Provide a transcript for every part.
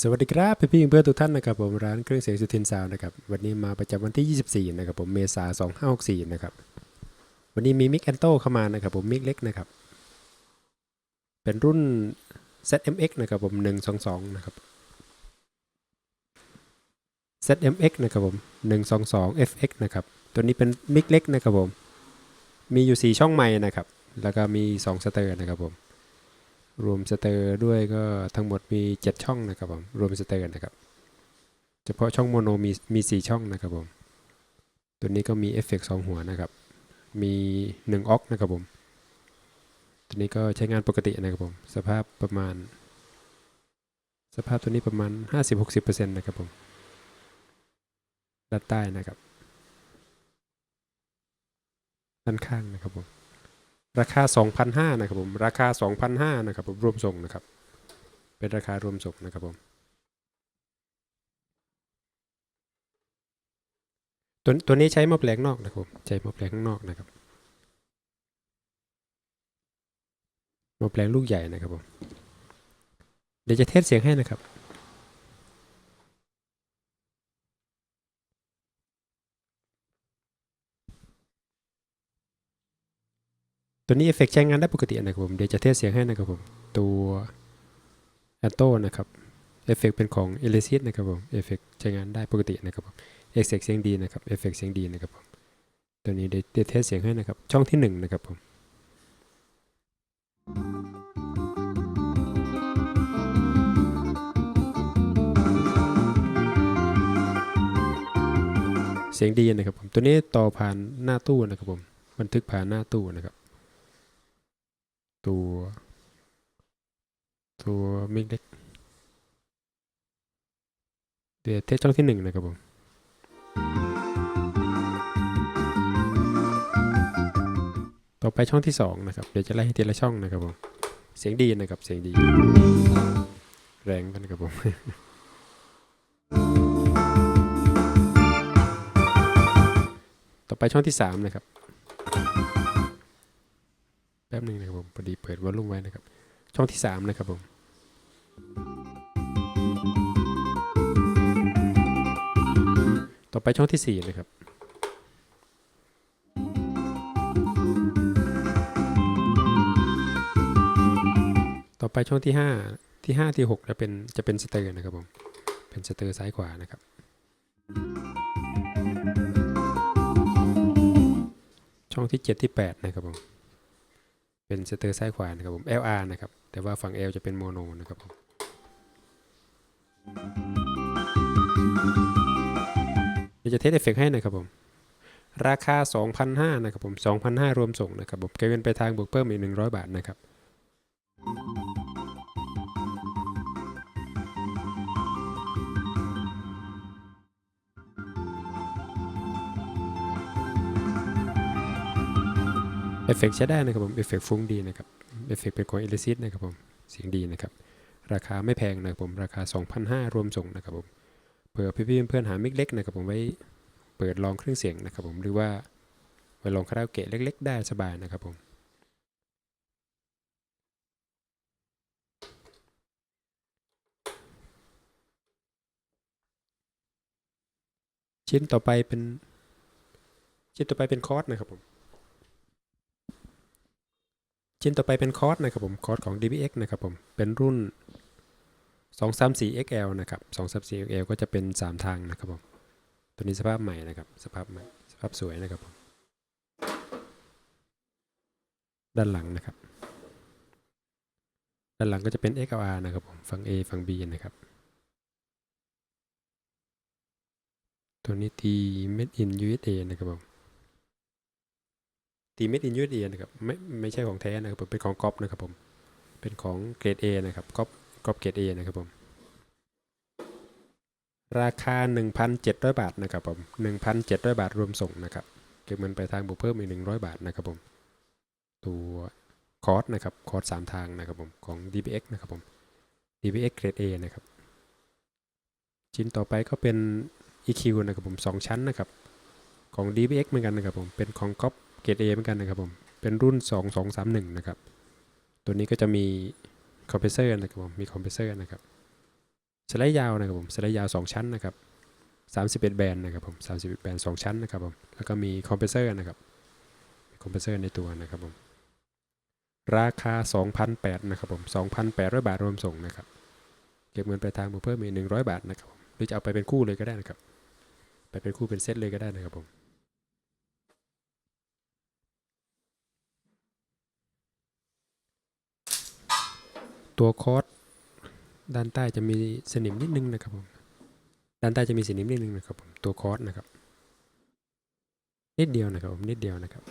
สวัสดีครับพี่พี่เพื่อนทุกท่านนะครับผมร้านเครื่องเสียงสุทินซาวนะครับวันนี้มาประจำวันที่ 24 นะครับผมเมษา2564 นะครับวันนี้มีมิกแอนโตเข้ามานะครับผมมิกเล็กนะครับ เป็นรุ่น ZMX นะครับผม 122 นะครับ ZMX นะครับผม 122 FX นะครับตัวนี้เป็นมิกเล็กนะครับผม มีอยู่ 4 ช่องไม้นะครับ แล้วก็มี 2 สเตอร์นะครับผม รวมสเตอร์ด้วยก็ทั้งหมดมี 7 ช่องนะครับผมรวมสเตอร์นะครับเฉพาะช่องโมโนมีมี4ช่องนะครับผมตัวนี้ก็มีเอฟเฟกต์2หัวนะครับมี1ออกนะครับผมตัวนี้ก็ใช้งานปกตินะครับผมสภาพประมาณ สภาพตัวนี้ประมาณ 50-60%นะครับผมด้านใต้นะครับ ด้านข้างนะครับผม ราคา 2,500นะครับผม ราคา 2,500นะครับผมรวมส่งนะครับ เป็นราคารวมส่งนะครับผม ตัวตัวนี้ใช้มอแปลงนอกนะครับผม ใช้มอแปลงข้างนอกนะครับมอแปลงลูกใหญ่นะครับผม เดี๋ยวจะเทสเสียงให้นะครับ ตัวนี้เอฟเฟกต์ใช้งานได้ปกตินะครับผมเดี๋ยวจะเทสเสียงให้นะครับผมตัวแอนโตนะครับเอฟเฟกต์เป็นของเอลิซิสนะครับผมเอฟเฟกต์ใช้งานได้ปกตินะครับผมเอฟเฟกเสียงดีนะครับเอฟเฟกต์เสียงดีนะครับผมตัวนี้เดี๋ยวเดี๋ยวเทสเสียงให้นะครับช่องที่หนึ่งนะครับผมเสียงดีนะครับผมตัวนี้ต่อผ่านหน้าตู้นะครับผมบันทึกผ่านหน้าตู้นะครับ ตัว ตัวมิกเล็กเดี๋ยวเทสช่องที่หนึ่งนะครับผมต่อไปช่องที่สองนะครับเดี๋ยวจะไล่ให้ทีละช่องนะครับผมเสียงดีนะครับเสียงดี แรงกันนะครับผมต่อไปช่องที่สามนะครับ แป๊บหนึ่งนะครับผมพอดีเปิดวอลลุ่มไว้นะครับ ช่องที่สามนะครับผม ต่อไปช่องที่สี่นะครับ ต่อไปช่องที่ห้าที่ห้าที่หกจะเป็นจะเป็นสเตอร์นะครับผม เป็นสเตอร์ซ้ายขวานะครับช่องที่เจ็ดที่แปดนะครับผม เป็นสเตอร์ซ้ายขวานะครับผม LR นะครับ แต่ว่าฝั่ง L จะเป็นโมโนนะครับผมเดี๋ยวจะเทสเอฟเฟกต์ให้นะครับผม ราคา 2,500นะครับผม2,500 รวมส่งนะครับผมเก็บเงินไปทางบวกเพิ่มอีก 100 บาทนะครับ เอฟเฟกต์ใช้ได้นะครับผมเอฟเฟกต์ฟุ้งดีนะครับเอฟเฟกต์เป็นของเอลิซิสนะครับผมเสียงดีนะครับ ราคาไม่แพงนะครับผมราคา 2,500 รวมส่งนะครับผมเผื่อพี่ๆเพื่อนๆหามิกเล็กนะครับผมไว้เปิดลองเครื่องเสียงนะครับผมหรือว่าไว้ลองคาราโอเกะเล็ก ๆ ได้สบายนะครับผมชิ้นต่อไปเป็นชิ้นต่อไปเป็นคอร์สนะครับผม ชิ้นต่อไปเป็นคอร์สนะครับผมคอร์สของ DBX นะครับผมเป็นรุ่น 234 XL นะครับ 234 XL ก็จะเป็น 3 ทางนะครับผมตัวนี้สภาพใหม่นะครับ สภาพใหม่สภาพสวยนะครับผมด้านหลังนะครับ ด้านหลังก็จะเป็น XLR นะครับผมฝั่ง A ฝั่ง B นะครับ ตัวนี้ตี Made in USA นะครับผม ตี Made in USA นะครับไม่ไม่ใช่ของแท้นะครับผมเป็นของก๊อปนะครับผมเป็นของเกรด A นะครับก๊อปก๊อปเกรด A นะครับผมราคา 1,700 บาทนะครับผม1,700 บาทรวมส่งนะครับเก็บเงินไปทางบวกเพิ่มอีก 100 บาทนะครับผมตัวคอร์สนะครับคอร์ส3ทางนะครับผมของ DBX นะครับผม DBX เกรด A นะครับชิ้นต่อไปก็เป็น EQ นะครับผม 2 ชั้นนะครับของ DBX เหมือนกันนะครับผมเป็นของก๊อป เกรด A เหมือนกันนะครับผม เป็นรุ่น 2231 นะครับ ตัวนี้ก็จะมีคอมเพรสเซอร์นะครับผม มีคอมเพรสเซอร์นะครับ สไลด์ยาวนะครับผม สไลด์ยาว 2 ชั้นนะครับ 31 แบนนะครับผม 31 แบน2ชั้นนะครับผม แล้วก็มีคอมเพรสเซอร์นะครับ คอมเพรสเซอร์ในตัวนะครับผม ราคา 2,800นะครับผม 2,800 บาทรวมส่งนะครับ เก็บเงินปลายทางเพิ่มอีก100 บาทนะครับผม หรือจะเอาไปเป็นคู่เลยก็ได้นะครับ ไปเป็นคู่เป็นเซตเลยก็ได้นะครับผม ตัวคอร์สด้านใต้จะมีสนิมนิดนึงนะครับผมด้านใต้จะมีสนิมนิดนึงนะครับผมตัวคอร์สนะครับ นิดเดียวนะครับผมนิดเดียวนะครับ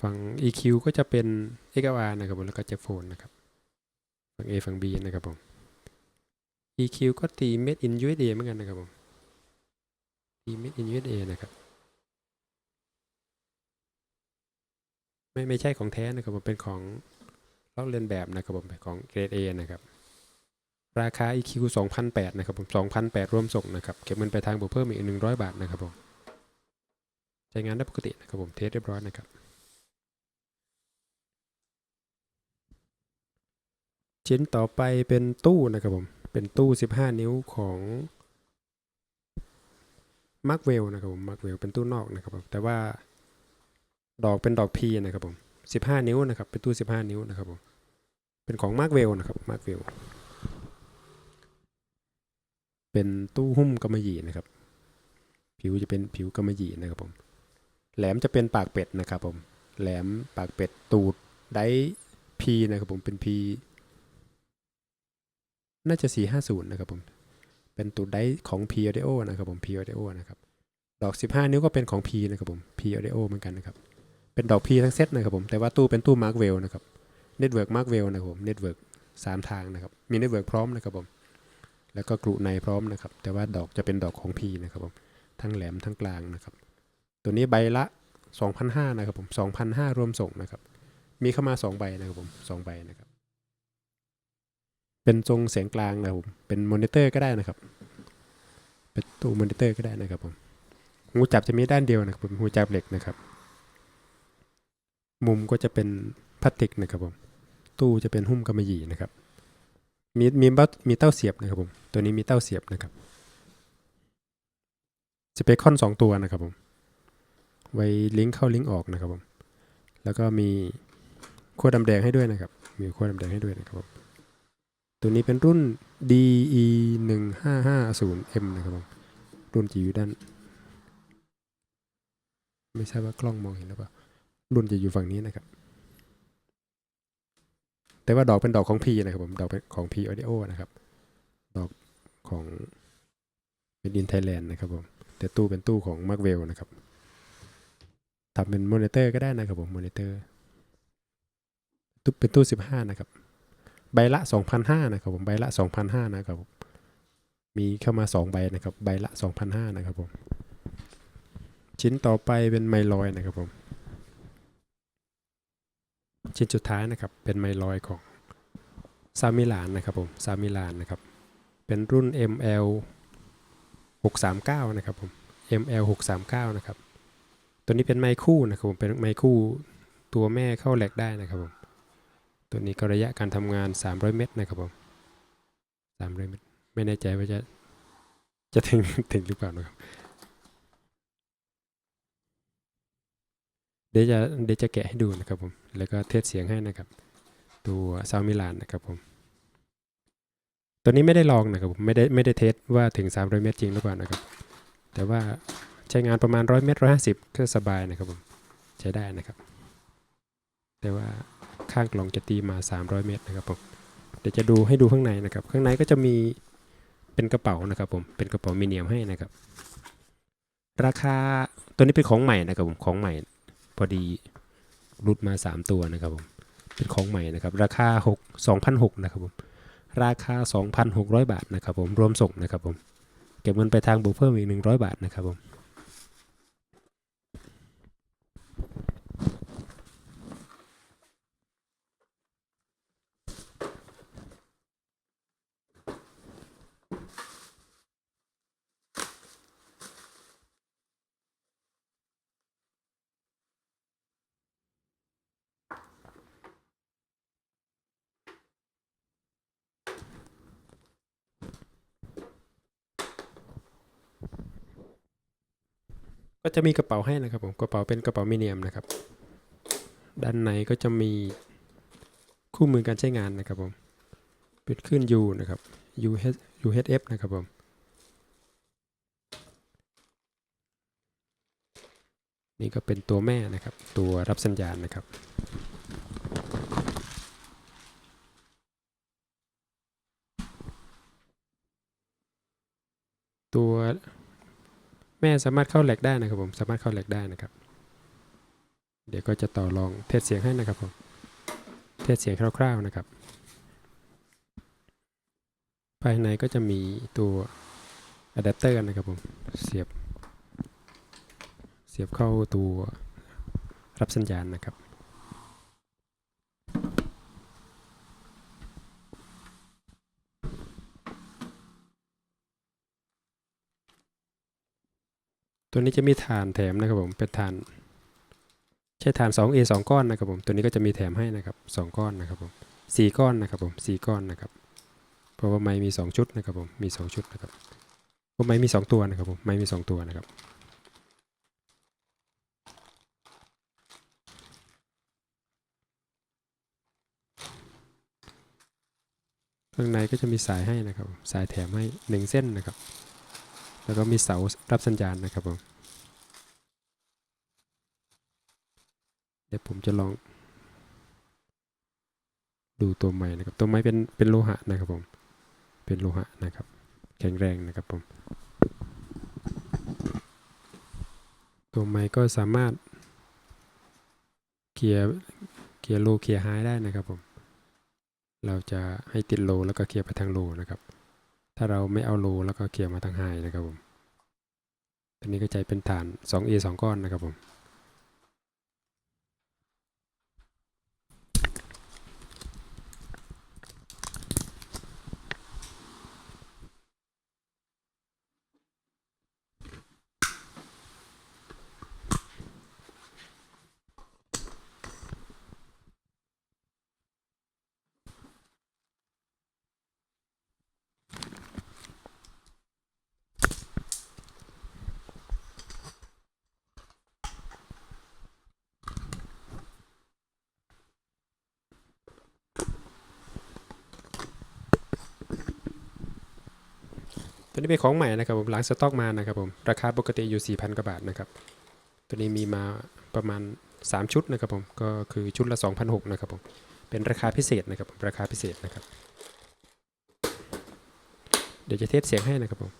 ฝั่ง EQ ก็จะเป็น XLR นะครับผมแล้วก็เจฟโฟนนะครับ ฝั่ง A ฝั่ง B นะครับผม EQ ก็ตี Made in USA เหมือนกันนะครับผมตี Made in USA นะครับ ไม่ไม่ใช่ของแท้นะครับผมเป็นของลอกเลียนแบบนะครับผมเป็นของเกรด A นะครับ ราคา EQ 2,800นะครับผม2,800รวมส่งนะครับ เก็บเงินไปทางบวกเพิ่มอีก 100 บาทนะครับผมใช้งานได้ปกตินะครับผมเทสเรียบร้อยนะครับ ชิ้นต่อไปเป็นตู้นะครับผม เป็นตู้ 15 นิ้วของมาร์กเวลนะครับผมมาร์กเวลเป็นตู้นอกนะครับผมแต่ว่าดอกเป็นดอกพีนะครับผม 15 นิ้วนะครับ เป็นตู้ 15 นิ้วนะครับผมเป็นของมาร์กเวลนะครับมาร์กเวลเป็นตู้หุ้มกำมะหยี่นะครับ ผิวจะเป็นผิวกำมะหยี่นะครับผมแหลมจะเป็นปากเป็ดนะครับผมแหลมปากเป็ดตูดไดพีนะครับผมเป็นพี น่าจะ 450 นะครับผม เป็นตูดไดของ P Audio นะครับผม P Audio นะครับ ดอก 15 นิ้วก็เป็นของ P นะครับผม P Audio เหมือนกันนะครับ เป็นดอก P ทั้งเซตนะครับผม แต่ว่าตู้เป็นตู้ Mark w e l l นะครับ Network Mark w e l l นะครับผม Network 3 ทางนะครับ มี Network พร้อมนะครับผม แล้วก็กรุในพร้อมนะครับ แต่ว่าดอกจะเป็นดอกของ P นะครับผม ทั้งแหลมทั้งกลางนะครับ ตัวนี้ใบละ 2,500นะครับผม2,500รวมส่งนะครับ มีเข้ามา 2 ใบนะครับผม 2 ใบนะครับ เป็นทรงเสียงกลางนะครับผมเป็นมอนิเตอร์ก็ได้นะครับ เป็นตู้มอนิเตอร์ก็ได้นะครับผมหูจับจะมีด้านเดียวนะครับผมหูจับเหล็กนะครับ มุมก็จะเป็นพลาสติกนะครับผมตู้จะเป็นหุ้มกำมะหยี่นะครับ มีมีบัตมีเต้าเสียบนะครับผมตัวนี้มีเต้าเสียบนะครับสเปคคอนสองตัวนะครับผมไว้ลิงก์เข้าลิงก์ออกนะครับผมแล้วก็มีขั้วดำแดงให้ด้วยนะครับ มีขั้วดำแดงให้ด้วยนะครับผม ตัวนี้เป็นรุ่น DE 1 5 5 0 M นะครับผมรุ่นจะอยู่ด้าน ไม่ใช่ว่ากล้องมองเห็นหรือเปล่า รุ่นจะอยู่ฝั่งนี้นะครับ แต่ว่าดอกเป็นดอกของ P นะครับผม ดอกเป็นของ P Audio นะครับ ดอกของเป็นอินไทยแลนด์นะครับผม แต่ตู้เป็นตู้ของ m a r k w e l l นะครับทำเป็นมอนิเตอร์ก็ได้นะครับผม มอนิเตอร์ตู้เป็นตู้ 15 นะครับ ใบละ 2,500นะครับผมใบละ 2,500นะครับมีเข้ามา 2 ใบนะครับใบละ 2,500นะครับผมชิ้นต่อไปเป็นไมลอยนะครับผมชิ้นสุดท้ายนะครับเป็นไมลอยของซามิลานนะครับผมซามิลานนะครับเป็นรุ่น ML 639นะครับผม ML 639นะครับตัวนี้เป็นไมค์คู่นะครับผมเป็นไมคู่ตัวแม่เข้าแหลกได้นะครับผม ตัวนี้ก็ระยะการทำงาน 300 เมตรนะครับผม300เมตรไม่แน่ใจว่าจะจะถึงถึงหรือเปล่านะครับ เดี๋ยวจะเดี๋ยวจะแกะให้ดูนะครับผม แล้วก็เทสเสียงให้นะครับ ตัวซาวมิลานนะครับผม ตัวนี้ไม่ได้ลองนะครับผมไม่ได้ไม่ได้เทสว่าถึง 300 เมตรจริงหรือเปล่านะครับ แต่ว่าใช้งานประมาณ 100 เมตร150ก็สบายนะครับผม ใช้ได้นะครับ แต่ว่า ข้างกล่องจะตีมา 300 เมตรนะครับผมเดี๋ยวจะดูให้ดูข้างในนะครับ ข้างในก็จะมีเป็นกระเป๋านะครับผมเป็นกระเป๋ามีเนียมให้นะครับ ราคาตัวนี้เป็นของใหม่นะครับผมของใหม่ พอดีรุดมา 3 ตัวนะครับผมเป็นของใหม่นะครับ ราคา6 2,600นะครับผมราคา 2,600 บาทนะครับผมรวมส่งนะครับผมเก็บเงินไปทางบวกเพิ่มอีก 100 บาทนะครับผม ก็จะมีกระเป๋าให้นะครับผมกระเป๋าเป็นกระเป๋ามิเนียมนะครับ ด้านในก็จะมีคู่มือการใช้งานนะครับผมเป็นขึ้น U นะครับ UH UHF นะครับผมนี่ก็เป็นตัวแม่นะครับ ตัวรับสัญญาณนะครับตัว แม่สามารถเข้าแหลกได้นะครับผม สามารถเข้าแหลกได้นะครับ เดี๋ยวก็จะต่อรองเทสเสียงให้นะครับผม เทสเสียงคร่าวๆนะครับ ภายในก็จะมีตัวอะแดปเตอร์นะครับผม เสียบ เสียบเข้าตัวรับสัญญาณนะครับ ตัวนี้จะมีฐานแถมนะครับผมเป็นฐาน ใช้ฐาน 2A 2 ก้อนนะครับผมตัวนี้ก็จะมีแถมให้นะครับ 2 ก้อนนะครับผม4ก้อนนะครับผม4ก้อนนะครับ เพราะว่าไม้มี 2 ชุดนะครับผมมี 2 ชุดนะครับเพราะไม้มี 2 ตัวนะครับผมไม้มี 2 ตัวนะครับข้างในก็จะมีสายให้นะครับ สายแถมให้หนึ่งเส้นนะครับ แล้วก็มีเสารับสัญญาณนะครับผม เดี๋ยวผมจะลอง ดูตัวไม้นะครับ ตัวไม้เป็นเป็นโลหะนะครับผม เป็นโลหะนะครับ แข็งแรงนะครับผม ตัวไม้ก็สามารถเคลียร์เคลียร์โลเคลียร์ไฮได้นะครับผม เราจะให้ติดโลแล้วก็เคลียร์ไปทางโลนะครับ ถ้าเราไม่เอาโลแล้วก็เคลียมาทั้งไฮนะครับผมตัวนี้ก็ใจเป็นฐาน 2A 2 ก้อนนะครับผม ตัวนี้เป็นของใหม่นะครับผมล้างสต็อกมานะครับผมราคาปกติอยู่ 4,000กว่าบาทนะครับ ตัวนี้มีมาประมาณ 3 ชุดนะครับผมก็คือชุดละ2,600นะครับผมเป็นราคาพิเศษนะครับราคาพิเศษนะครับ เดี๋ยวจะเทสเสียงให้นะครับผม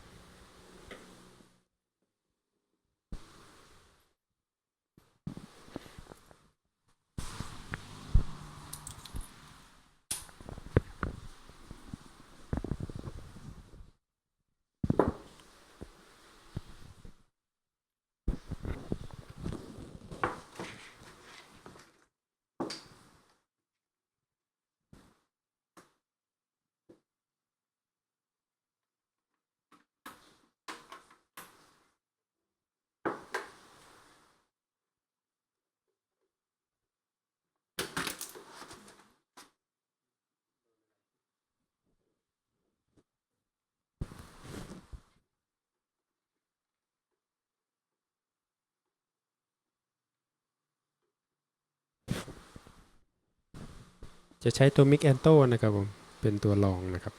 จะใช้ตัวมิกแอนโตนะครับผม เป็นตัวรองนะครับ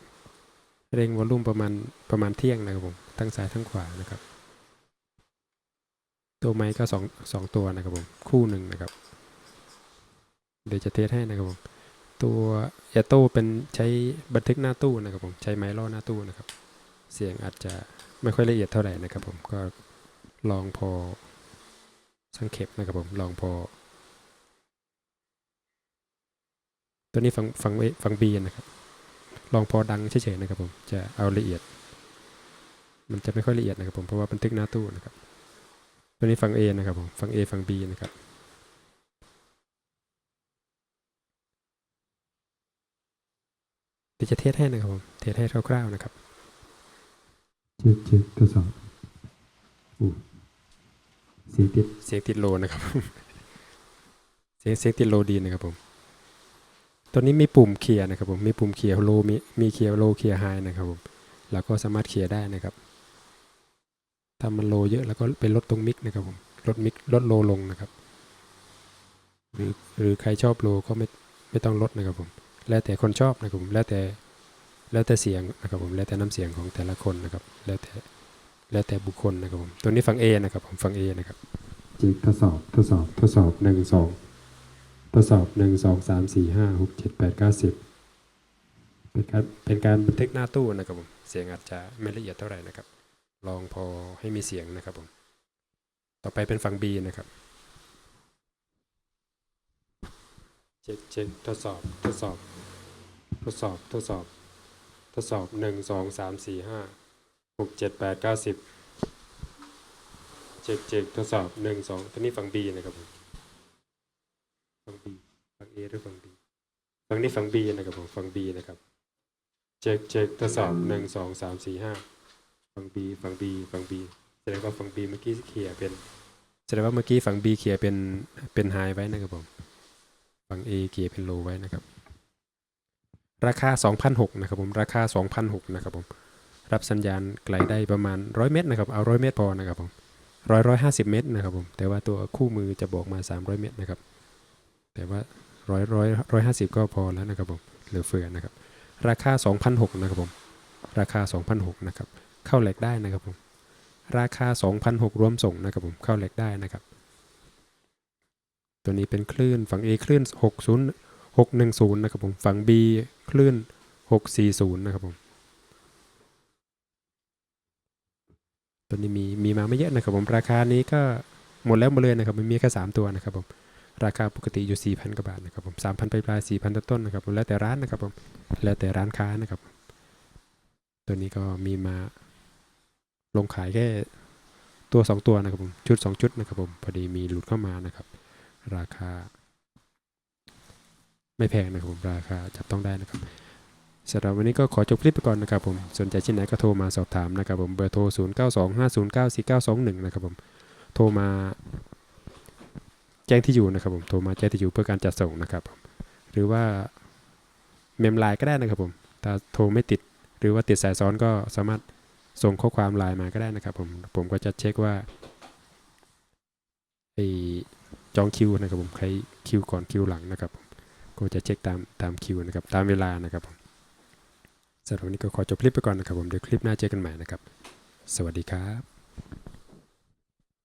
เร่งวอลลุ่มประมาณประมาณเที่ยงนะครับผม ทั้งซ้ายทั้งขวานะครับ ตัวไม้ก็สองสองตัวนะครับผม คู่หนึ่งนะครับ เดี๋ยวจะเทสให้นะครับผม ตัวแอโต้เป็นใช้บันทึกหน้าตู้นะครับผม ใช้ไม้ล่อหน้าตู้นะครับ เสียงอาจจะไม่ค่อยละเอียดเท่าไหร่นะครับผม ก็ลองพอสังเขปนะครับผม ลองพอ ตัวนี้ฟังฟังฟังบีนะครับลองพอดังเฉยๆนะครับผมจะเอาละเอียด มันจะไม่ค่อยละเอียดนะครับผมเพราะว่าบันทึกหน้าตู้นะครับ ตัวนี้ฟัง A นะครับผมฟัง A ฟัง B นะครับเดี๋ยวจะเทสให้นะครับผมเทสให้คร่าวๆนะครับเช็คเช็คทดสอบโอ้เสียงติดเสียงติดโลนะครับ เสียงเสียงติดโลดีนะครับผม ตัวนี้มีปุ่มเคลียร์นะครับผม มีปุ่มเคลียร์โลมีมีเคลียร์โลเคลียร์ไฮนะครับผมแล้วก็สามารถเคลียร์ได้นะครับถ้ามันโลเยอะแล้วก็ไปลดตรงมิกนะครับผมลดมิกลดโลลงนะครับ หรือหรือใครชอบโลก็ไม่ไม่ต้องลดนะครับผม แล้วแต่คนชอบนะครับผมแล้วแต่แล้วแต่เสียงนะครับผมแล้วแต่น้ำเสียงของแต่ละคนนะครับ แล้วแต่แล้วแต่บุคคลนะครับผมตัวนี้ฟัง A นะครับผมฟัง A นะครับจิกทดสอบทดสอบทดสอบหนึ่งสอง ทดสอบหนึ่งสองสามสี่ห้าหกเจ็ดแปดเก้าสิบเป็นการเป็นการบันทึกหน้าตู้นะครับผมเสียงอาจจะไม่ละเอียดเท่าไหร่นะครับ ลองพอให้มีเสียงนะครับผมต่อไปเป็นฝั่ง B นะครับเช็คเช็คทดสอบทดสอบ ทดสอบทดสอบ ทดสอบหนึ่งสองสามสี่ห้าหกเจ็ดแปดเก้าสิบเช็คเช็คทดสอบหนึ่งสองตัวนี้ฝั่ง B นะครับผม ฝั่ง B ฝั่ง A หรือฝั่ง B ฝั่งนี้ฝั่ง B นะครับผมฝั่ง B นะครับเช็คเช็คทดสอบหนึ่งสองสามสี่ห้าฝั่ง B ฝั่ง B ฝั่ง B แสดงว่าฝั่ง B เมื่อกี้เขียเป็นแสดงว่าเมื่อกี้ฝั่ง B เขียเป็นเป็นไฮไว้นะครับผมฝั่ง A เขียเป็นโลไว้นะครับ ราคา2,006นะครับผมราคา2,006นะครับผมรับสัญญาณไกลได้ประมาณ 100 เมตรนะครับเอา 100 เมตรพอนะครับผมร้อยร้อยห้าสิบเมตรนะครับผมแต่ว่าตัวคู่มือจะบอกมา 300 เมตรนะครับ แต่ว่าร้อยร้อยร้อยห้าสิบก็พอแล้วนะครับผมเหลือเฟือนะครับ ราคา 2,006นะครับผมราคา 2,006นะครับเข้าแหลกได้นะครับผมราคา 2,006รวมส่งนะครับผมเข้าแหลกได้นะครับ ตัวนี้เป็นคลื่นฝั่ง A คลื่น 60 610นะครับผมฝั่ง B คลื่น 640นะครับผมตัวนี้มีมีมาไม่เยอะนะครับผมราคานี้ก็หมดแล้วหมดเลยนะครับมันมีแค่3ตัวนะครับผม ราคาปกติอยู่ 4,000กว่าบาทนะครับผม3,000ไปปลายๆ4,000ต้นๆนะครับผมแล้วแต่ร้านนะครับผมแล้วแต่ร้านค้านะครับ ตัวนี้ก็มีมาลงขายแค่ตัว 2 ตัวนะครับผมชุด 2 ชุดนะครับผมพอดีมีหลุดเข้ามานะครับ ราคา ไม่แพงนะครับผมราคาจับต้องได้นะครับสำหรับวันนี้ก็ขอจบคลิปไปก่อนนะครับผมสนใจที่ไหนก็โทรมาสอบถามนะครับผมเบอร์โทร 0 9 2 5 0 9 4 9 2 1 นะครับผมโทรมา จ้งที่อยู่นะครับผมโทรมาแจ้งที่อยู่เพื่อการจัดส่งนะครับผมหรือว่าเมมไลน์ก็ได้นะครับผมถ้าโทรไม่ติด หรือว่าติดสายซ้อนก็สามารถส่งข้อความไลน์มาก็ได้นะครับผมผมก็จะเช็คว่าไอจองคิวนะครับผมใครคิวก่อนคิวหลังนะครับผมก็จะเช็คตามตามคิวนะครับตามเวลานะครับผมสำหรับวันนี้ก็ขอจบคลิปไปก่อนนะครับผมเดี๋ยวคลิปหน้าเจอกันใหม่นะครับ สวัสดีครับ